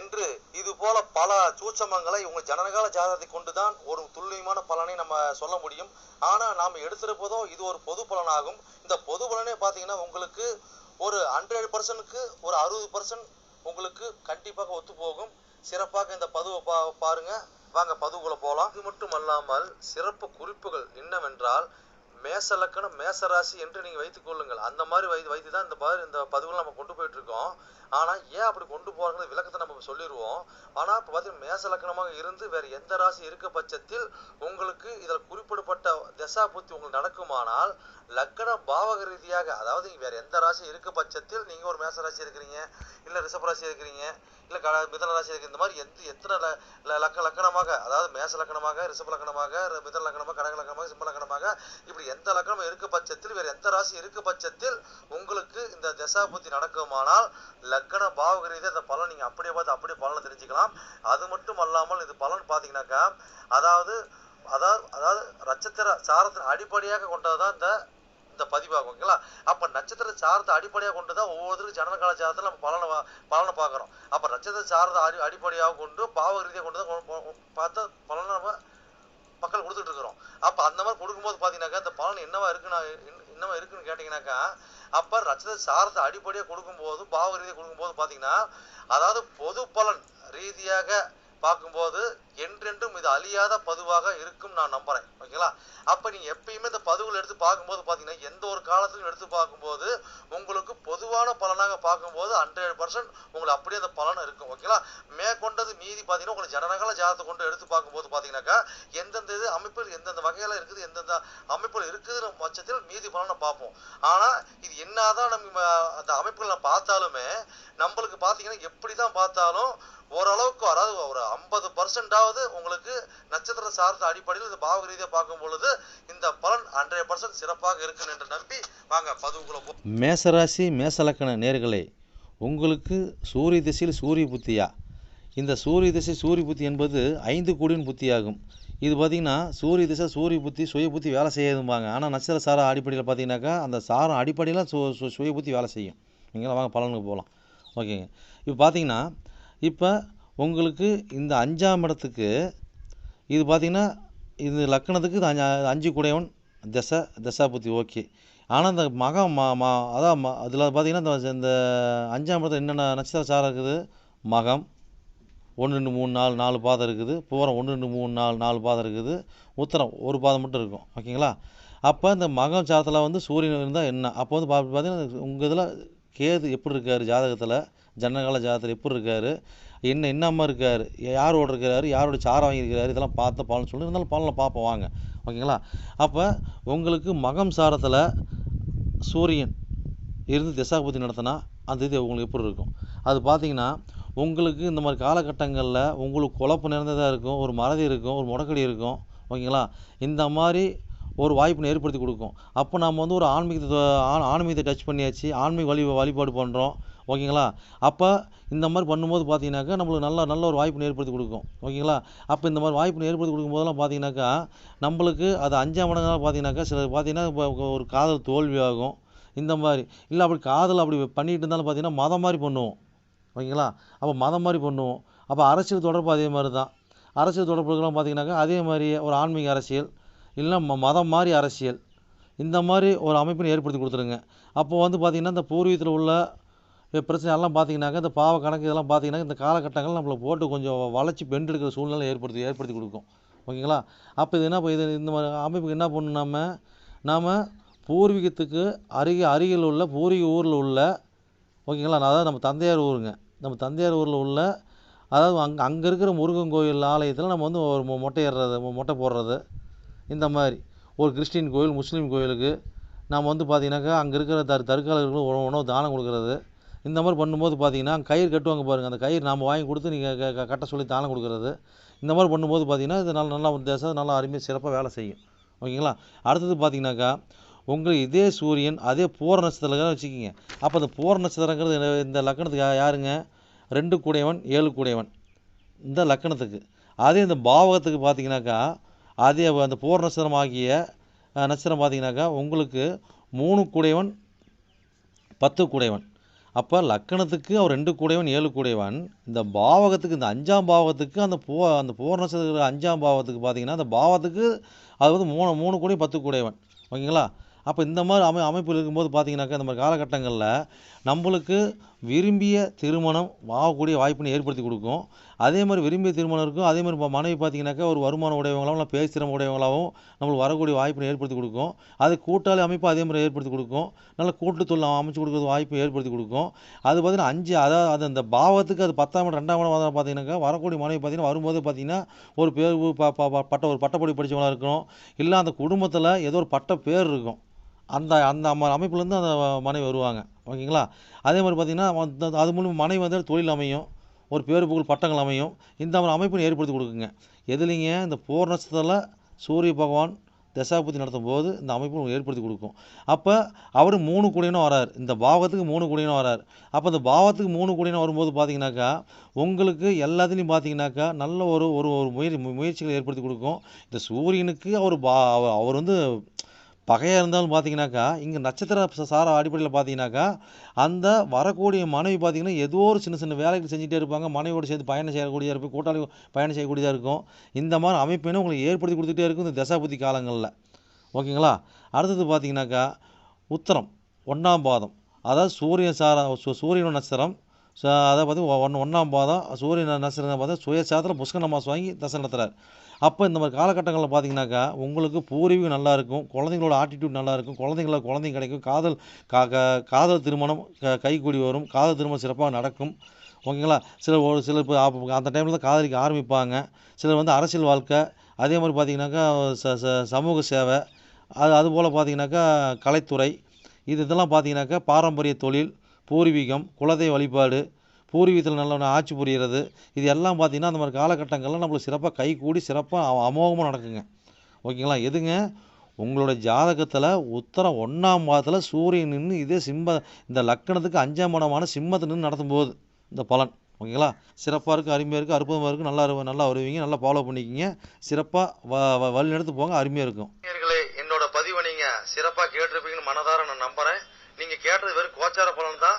என்று இது போல பல சூட்சமங்களை இவங்க ஜனனகால ஜாதகத்தை கொண்டுதான் ஒரு துல்லியமான பலனை நம்ம சொல்ல முடியும். ஆனா நாம் எடுத்திருப்பதோ இது ஒரு பொது பலனாகும். இந்த பொது பலனே பார்த்தீங்கன்னா உங்களுக்கு ஒரு ஹண்ட்ரட் பர்சன்ட்க்கு ஒரு அறுபது பர்சன்ட் உங்களுக்கு கண்டிப்பாக ஒத்து போகும் சிறப்பாக இந்த பதுவை பா பாருங்க. வாங்க பதுவுக்குள்ள போகலாம் இது மட்டும் அல்லாமல் சிறப்பு குறிப்புகள் என்னவென்றால் மேச லக்கணம் மேச ராசி என்று நீங்கள் வைத்துக் கொள்ளுங்கள். அந்த மாதிரி வை வைத்து தான் இந்த மாதிரி இந்த பதுவில் நம்ம கொண்டு போயிட்டு ஆனால் ஆனா ஏன் அப்படி கொண்டு போறாங்க விளக்கத்தை நம்ம சொல்லிடுவோம் ஆனா இப்போ பார்த்தீங்கன்னா மேச லக்கணமாக இருந்து வேற எந்த ராசி இருக்க பட்சத்தில் உங்களுக்கு இதில் குறிப்பிடப்பட்ட தசா புத்தி உங்களுக்கு நடக்குமானால் லக்கண பாவக ரீதியாக அதாவது வேறு வேற எந்த ராசி இருக்க பட்சத்தில் நீங்க ஒரு மேச ராசி இருக்கிறீங்க இல்ல ரிஷப ராசி இருக்கிறீங்க இல்ல க மிதன ராசி இருக்கு இந்த மாதிரி எந்த எத்தனை ல- லக்க லக்கணமாக அதாவது மேச லக்கணமாக ரிஷப லக்கணமாக மிதன லக்கணமாக கடக லக்கணமாக சிம்ம லக்கணமாக இப்படி எந்த லக்கணம் இருக்க பட்சத்தில் வேற எந்த ராசி இருக்க பட்சத்தில் உங்களுக்கு இந்த தசா புத்தி நடக்குமானால் லக் லக்கண பாவக ரீதியாக இந்த பலன் நீங்கள் அப்படியே பார்த்து அப்படியே பலனை தெரிஞ்சுக்கலாம். அது மட்டும் அல்லாமல் இது பலன் பார்த்தீங்கன்னாக்கா அதாவது அதாவது அதாவது நட்சத்திர சாரத்தின் அடிப்படையாக கொண்டதுதான் இந்த இந்த பதிவாகும் ஓகேங்களா? அப்போ நட்சத்திர சாரத்தை அடிப்படையாக கொண்டு தான் ஒவ்வொருத்தருக்கும் ஜனனகால சாரத்தில் நம்ம பலனை பலனை பார்க்குறோம். அப்போ நட்சத்திர சாரத்தை அடி அடிப்படையாக கொண்டு பாவ ரீதியாக கொண்டு தான் பார்த்து பார்த்தா பலனை நம்ம மக்கள் கொடுத்துட்டு இருக்கிறோம். அப்போ அந்த மாதிரி கொடுக்கும்போது பார்த்தீங்கன்னாக்கா இந்த பலன் என்னவா இருக்குன்னா என்னவா இருக்குன்னு கேட்டிங்கனாக்கா அப்ப நட்சத்திர சாரத்தை அடிப்படையாக கொடுக்கும்போது பாவ ரீதியாக கொடுக்கும்போது பாத்தீங்கன்னா அதாவது பொது பலன் ரீதியாக பார்க்கும்போது என்றென்றும் இது அழியாத பதுவாக இருக்கும் நான் நம்புறேன். ஓகேங்களா? அப்ப நீங்க எப்பயுமே இந்த பதுவுகள் எடுத்து பார்க்கும்போது பாத்தீங்கன்னா எந்த ஒரு காலத்திலும் எடுத்து பார்க்கும்போது உங்களுக்கு பொதுவான பலனாக பார்க்கும்போது ஹண்ட்ரட் பர்சன்ட் உங்களுக்கு அப்படியே அந்த பலன் இருக்கும். ஓகேங்களா? மேற்கொண்டது மீதி பாத்தீங்கன்னா உங்களுக்கு ஜனநகல ஜாதத்தை கொண்டு எடுத்து பார்க்கும்போது பாத்தீங்கன்னாக்கா எந்தெந்த இது அமைப்பில் எந்தெந்த வகையில இருக்குது எந்தெந்த அமைப்பில் இருக்குதுன்ற பட்சத்தில் மீதி பலனை பார்ப்போம். ஆனா இது என்னதான் நம்ம அந்த அமைப்புகளை பார்த்தாலுமே நம்மளுக்கு பாத்தீங்கன்னா எப்படிதான் பார்த்தாலும் ஓரளவுக்கு அதாவது ஒரு ஐம்பது பர்சன்டாவது உங்களுக்கு நட்சத்திர சார்ந்த அடிப்படையில் இந்த பாவக ரீதியாக பார்க்கும் பொழுது இந்த பலன் ஹண்ட்ரட் பர்சன்ட் சிறப்பாக இருக்கும் என்று நம்பி வாங்க பதுவுக்குள்ள மேசராசி மேசலக்கண நேர்களே உங்களுக்கு சூரிய திசையில் சூரிய புத்தியா? இந்த சூரிய திசை சூரிய புத்தி என்பது ஐந்து கோடியின் புத்தியாகும். இது பார்த்திங்கன்னா சூரிய திசை சூரிய புத்தி சுய புத்தி வேலை செய்யாதும்பாங்க. ஆனால் நட்சத்திர சார அடிப்படையில் பார்த்தீங்கன்னாக்கா அந்த சாரம் அடிப்படையில் சு சு- சுய புத்தி வேலை செய்யும். நீங்களாம் வாங்க பலனுக்கு போகலாம் ஓகேங்க. இப்போ பார்த்தீங்கன்னா இப்போ உங்களுக்கு இந்த அஞ்சாம் இடத்துக்கு இது பார்த்தீங்கன்னா இது லக்கணத்துக்கு இது அஞ்சு அஞ்சு குடையவன் திசை திசாபுத்தி ஓகே. ஆனால் இந்த மகம் மா மா அதான் ம அதில் பார்த்தீங்கன்னா இந்த இந்த அஞ்சாம் இடத்துல என்னென்ன நட்சத்திர சாரம் இருக்குது? மகம். ஒன்று ரெண்டு மூணு நாலு நாலு பாதம் இருக்குது. பூரம் ஒன்று ரெண்டு மூணு நாலு நாலு பாதம் இருக்குது. உத்தரம் ஒரு பாதம் மட்டும் இருக்கும். ஓகேங்களா? அப்போ இந்த மகம் சாரத்தில் வந்து சூரியன் இருந்தால் என்ன? அப்போ வந்து பார்த்து பார்த்தீங்கன்னா உங்கள் இதில் கேது எப்படி இருக்கார்? ஜாதகத்தில் ஜன்னகால ஜாதகத்தில் எப்படி இருக்கார்? என்ன என்னம்மா இருக்கார்? யாரோட இருக்காரு யாரோட சாரம் வாங்கியிருக்கிறாரு? இதெல்லாம் பார்த்து பலன் சொல்லி. இருந்தாலும் பலனில் பார்ப்போம் வாங்க. ஓகேங்களா? அப்போ உங்களுக்கு மகம் சாரத்தில் சூரியன் இருந்து திசாபுத்தி நடத்தினா அந்த இது உங்களுக்கு எப்படி இருக்கும்? அது பார்த்தீங்கன்னா உங்களுக்கு இந்த மாதிரி காலகட்டங்களில் உங்களுக்கு குழப்பம் நிறைந்ததாக இருக்கும் ஒரு மறதி இருக்கும் ஒரு முடக்கடி இருக்கும். ஓகேங்களா? இந்த மாதிரி ஒரு வாய்ப்பினை ஏற்படுத்தி கொடுக்கும். அப்போ நம்ம வந்து ஒரு ஆன்மீகத்தை ஆன்மீகத்தை டச் பண்ணியாச்சு ஆன்மீக வழி வழிபாடு பண்ணுறோம் ஓகேங்களா? அப்போ இந்த மாதிரி பண்ணும்போது பார்த்தீங்கன்னாக்கா நம்மளுக்கு நல்ல நல்ல ஒரு வாய்ப்பினை ஏற்படுத்தி கொடுக்கும். ஓகேங்களா? அப்போ இந்த மாதிரி வாய்ப்பினை ஏற்படுத்தி கொடுக்கும்போதெல்லாம் பார்த்தீங்கன்னாக்கா நம்மளுக்கு அது அஞ்சாம் மடங்காக பார்த்தீங்கன்னாக்கா சிலர் பார்த்தீங்கன்னா இப்போ ஒரு காதல் தோல்வி ஆகும். இந்த மாதிரி. இல்லை அப்படி காதல் அப்படி பண்ணிகிட்டு இருந்தாலும் பார்த்தீங்கன்னா மதம் மாதிரி பண்ணுவோம். ஓகேங்களா? அப்போ மதம் மாதிரி பண்ணுவோம். அப்போ அரசியல் தொடர்பு அதே மாதிரி தான். அரசியல் தொடர்புகள்லாம் பார்த்தீங்கன்னாக்கா அதே மாதிரி ஒரு ஆன்மீக அரசியல் இல்லைன்னா ம மதம் மாதிரி அரசியல். இந்த மாதிரி ஒரு அமைப்பினை ஏற்படுத்தி கொடுத்துருங்க. அப்போ வந்து பார்த்திங்கன்னா இந்த பூர்வீகத்தில் உள்ள இ- பிரச்சனை எல்லாம் பார்த்தீங்கன்னாக்கா இந்த பாவ கணக்கு இதெல்லாம் பார்த்தீங்கன்னா இந்த காலகட்டங்கள் நம்மளை போட்டு கொஞ்சம் வளைச்சி பெண்டு எடுக்கிற சூழ்நிலை ஏற்படுத்தி ஏற்படுத்தி கொடுக்கும். ஓகேங்களா? அப்போ இது என்ன இது இந்த மாதிரி அமைப்புக்கு என்ன பண்ணணும் நம்ம நாம் பூர்வீகத்துக்கு அருகே அருகில் உள்ள பூர்வீக ஊரில் உள்ள ஓகேங்களா? அதாவது நம்ம தந்தையார் ஊருங்க. நம்ம தந்தையார் ஊரில் உள்ள அதாவது அங்கே அங்கே இருக்கிற முருகன் கோயில் ஆலயத்தில் நம்ம வந்து ஒரு மொட்டையிடுறது மொட்டை மொட்டை போடுறது. இந்த மாதிரி. ஒரு கிறிஸ்டின் கோயில் முஸ்லீம் கோயிலுக்கு நாம் வந்து பார்த்தீங்கன்னாக்கா அங்கே இருக்கிற தர் தற்காலிகளுக்கு உணவு உணவு தானம் கொடுக்குறது. இந்த மாதிரி பண்ணும்போது பார்த்தீங்கன்னா கயிறு கட்டுவாங்க பாருங்கள் அந்த கயிறு நாம் வாங்கி கொடுத்து நீங்கள் கட்ட சொல்லி தானம் கொடுக்குறது. இந்த மாதிரி பண்ணும்போது பார்த்தீங்கன்னா இது நல்லா நல்லா தேசம் நல்லா அருமையாக சிறப்பாக வேலை செய்யும். ஓகேங்களா? அடுத்தது பார்த்தீங்கன்னாக்கா உங்களுக்கு இதே சூரியன் அதே பூர நட்சத்திரத்தில் வச்சுக்கிங்க. அப்போ அந்த பூர நட்சத்திரங்கிறது இந்த- இந்த லக்கணத்துக்கு யாருங்க? ரெண்டு கூடையவன் ஏழு கூடையவன். இந்த லக்கணத்துக்கு. அதே இந்த பாவகத்துக்கு பார்த்தீங்கன்னாக்கா அதே அந்த பூர நட்சத்திரம் ஆகிய நட்சத்திரம் பார்த்தீங்கன்னாக்கா உங்களுக்கு மூணு கூடையவன் பத்து கூடையவன். அப்போ லக்கணத்துக்கு அவர் ரெண்டு கூடையவன் ஏழு கூடையவன். இந்த பாவகத்துக்கு இந்த அஞ்சாம் பாவகத்துக்கு அந்த பூ அந்த பூர்ணசத்துக்கு அஞ்சாம் பாவத்துக்கு பார்த்தீங்கன்னா அந்த பாவத்துக்கு அது வந்து மூணு மூணு கூடையும் பத்து கூடையவன். ஓகேங்களா? அப்போ இந்த மாதிரி அமை அமைப்பு இருக்கும்போது பார்த்தீங்கன்னாக்கா இந்த மாதிரி காலகட்டங்களில் நம்மளுக்கு விரும்பிய திருமணம் ஆகக்கூடிய வாய்ப்பினை ஏற்படுத்தி கொடுக்கும். அதே மாதிரி விரும்பிய திருமணம் இருக்கும். அதே மாதிரி இப்போ மனைவி பார்த்தீங்கன்னாக்கா ஒரு வருமானம் உடையவங்களாகவும் இல்லை பேசுகிற உடையவங்களாகவும் நம்மளுக்கு வரக்கூடிய வாய்ப்பினை ஏற்படுத்தி கொடுக்கும். அது கூட்டாளி அமைப்பு அதே மாதிரி ஏற்படுத்தி கொடுக்கும். நல்ல கூட்டு தொழில் அமைச்சு கொடுக்குறது வாய்ப்பு ஏற்படுத்தி கொடுக்கும். அது பார்த்தீங்கன்னா அஞ்சு அதாவது அது அந்த பாவத்துக்கு அது பத்தாம் இடம் ரெண்டாம் இடம் பார்த்தீங்கன்னாக்கா வரக்கூடிய மனைவி பார்த்தீங்கன்னா வரும்போது பார்த்தீங்கன்னா ஒரு பேர் ப- ப- ப- பட்ட ஒரு பட்டப்படி படித்தவங்களாக இருக்கணும். இல்லை அந்த குடும்பத்தில் ஏதோ ஒரு பட்ட பேர் இருக்கும். அந்த அந்த அம்ம அமைப்புலேருந்து அந்த மனைவி வருவாங்க. ஓகேங்களா? அதே மாதிரி பார்த்தீங்கன்னா அந்த- அது மூலிமா மனைவி வந்து தொழில் அமையும் ஒரு பேர் புகழ் பட்டங்கள் அமையும். இந்த மாதிரி அமைப்பினை ஏற்படுத்தி கொடுக்குங்க. எதுலிங்க? இந்த போர் நட்சத்திரத்தில் சூரிய பகவான் தசாபுத்தி நடத்தும் போது இந்த அமைப்பு ஏற்படுத்தி கொடுக்கும். அப்போ அவர் மூணு கூடியனும் வரார். இந்த பாவத்துக்கு மூணு கூடியனும் வரார். அப்போ இந்த பாவத்துக்கு மூணு கூடியனும் வரும்போது பார்த்தீங்கன்னாக்கா உங்களுக்கு எல்லாத்துலேயும் பார்த்தீங்கன்னாக்கா நல்ல ஒரு ஒரு ஒரு முயற்சி முயற்சிகளை ஏற்படுத்தி கொடுக்கும். இந்த சூரியனுக்கு அவர் பா அவர் அவர் வந்து பகையாக இருந்தாலும் பார்த்தீங்கன்னாக்கா இங்கே நட்சத்திர சார அடிப்படையில் பார்த்தீங்கன்னாக்கா அந்த வரக்கூடிய மனைவி பார்த்தீங்கன்னா ஏதோ ஒரு சின்ன சின்ன வேலைகள் செஞ்சுட்டே இருப்பாங்க. மனைவியோடு சேர்ந்து பயணம் செய்யக்கூடியதாக இருக்கும் கூட்டாளி பயணம் செய்யக்கூடியதாக இருக்கும். இந்த மாதிரி அமைப்பினை உங்களுக்கு ஏற்படுத்தி கொடுத்துட்டே இருக்கும் இந்த தசாபுத்தி காலங்களில். ஓகேங்களா? அடுத்தது பார்த்தீங்கன்னாக்கா உத்தரம் ஒன்றாம் பாதம். அதாவது சூரியன் சார சு- சூரியன் நட்சத்திரம். அதை பார்த்து ஒன் ஒன்றாம் பாதம். சூரியன் நட்சத்திரம் பார்த்தா சுயசாத்திரம் புஷ்கர மாதம் வாங்கி தசை நடத்துகிறார் அப்போ இந்த மாதிரி காலகட்டங்களில் பார்த்தீங்கன்னாக்கா உங்களுக்கு பூர்வீகம் நல்லா இருக்கும் குழந்தைங்களோட ஆட்டிடியூட் நல்லா இருக்கும் குழந்தைங்கள குழந்தைங்க கிடைக்கும் காதல் கா காதல் திருமணம் க- கைகூடி வரும் காதல் திருமணம் சிறப்பாக நடக்கும். ஓகேங்களா? சிலர் ஒரு சிலர் இப்போ அந்த டைமில் தான் காதலிக்க ஆரம்பிப்பாங்க. சிலர் வந்து அரசியல் வாழ்க்கை அதே மாதிரி பார்த்தீங்கன்னாக்கா ச ச சமூக சேவை அது அதுபோல் பார்த்தீங்கன்னாக்கா கலைத்துறை இது இதெல்லாம் பார்த்தீங்கன்னாக்கா பாரம்பரிய தொழில் பூர்வீகம் குலதெய்வ வழிபாடு பூர்வீகத்தில் நல்ல ஆட்சி புரிகிறது. இது எல்லாம் பார்த்திங்கன்னா அந்த மாதிரி காலகட்டங்களில் நம்மளுக்கு சிறப்பாக கை கூடி சிறப்பாக அமோகமாக நடக்குங்க. ஓகேங்களா? எதுங்க? உங்களோட ஜாதகத்தில் உத்தரம் ஒன்றாம் மாதத்தில் சூரியன் நின்று இதே சிம்ம இந்த லக்கணத்துக்கு அஞ்சாம் மடமான சிம்மத்தை நின்று நடத்தும் போது இந்த பலன். ஓகேங்களா? சிறப்பாக இருக்குது அருமையாக இருக்குது அற்புதமாக இருக்குது நல்லா இரு- நல்லா வருவீங்க நல்லா ஃபாலோ பண்ணிக்கிங்க. சிறப்பாக வ வ- வழி போங்க அருமையாக இருக்கும். என்னோட பதிவை நீங்கள் சிறப்பாக கேட்டிருப்பீங்கன்னு மனதார நான் நம்புகிறேன் நீங்கள் கேட்டது வெறும் கோச்சார பலன் தான்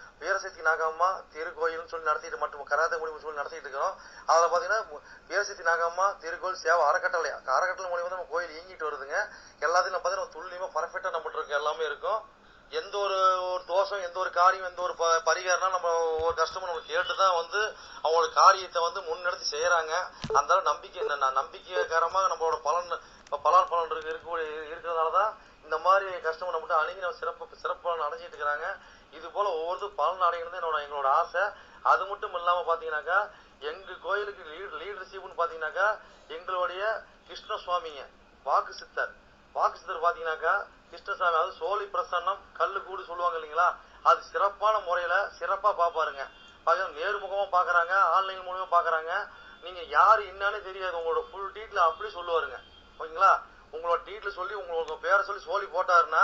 வீரசக்தி நாகம்மா திருக்கோயில்னு சொல்லி நடத்திட்டு மட்டும் கராத்த முடிவு சொல்லி நடத்திட்டு இருக்கிறோம். அதுல பாத்தீங்கன்னா வீரசக்தி நாகம்மா திருக்கோயில் சேவை அறக்கட்டளை அறக்கட்டளை மூலியமா நம்ம கோயில் இயங்கிட்டு வருதுங்க. எல்லாத்தையும் நம்ம துல்லியமா பர்ஃபெக்டா நம்மகிட்ட இருக்கு எல்லாமே இருக்கும். எந்த ஒரு ஒரு தோஷம் எந்த ஒரு காரியம் எந்த ஒரு ப- பரிகாரம்னா நம்ம ஒரு கஷ்டமும் நம்ம கேட்டு தான் வந்து அவங்களோட காரியத்தை வந்து முன்னெடுத்து செய்யறாங்க. அந்த அளவு நம்பிக்கை ந- ந- நம்மளோட பலன் பலன் பலன் இருக்கு இருக்கக்கூடிய இருக்கிறதுனால தான் இந்த மாதிரி கஸ்டமர் நம்மகிட்ட அணுகி நம்ம சிறப்பு சிறப்பு அடைஞ்சிட்டு இருக்கிறாங்க. இது போல ஒவ்வொருத்தரும் பலன் அடைகிறது என்னோட எங்களோட ஆசை. அது மட்டும் இல்லாம பாத்தீங்கன்னாக்கா எங்க கோயிலுக்கு லீட் லீடர்ஷிப்னு பாத்தீங்கன்னாக்கா எங்களுடைய கிருஷ்ண சுவாமிங்க வாக்கு சித்தர். வாக்கு சித்தர் பாத்தீங்கன்னாக்கா கிருஷ்ணசாமி அதாவது சோழி பிரசன்னம் கல்லு கூடு சொல்லுவாங்க இல்லைங்களா? அது சிறப்பான முறையில சிறப்பா பாப்பாருங்க. பாத்தீங்கன்னா நேர்முகமா பாக்குறாங்க ஆன்லைன் மூலியமா பாக்குறாங்க. நீங்க யாரு என்னன்னு தெரியாது. உங்களோட ஃபுல் டீட்டில் அப்படியே சொல்லுவாருங்க. ஓகேங்களா? உங்களோட டீட்டில் சொல்லி உங்களுக்கு பேரை சொல்லி சோழி போட்டாருன்னா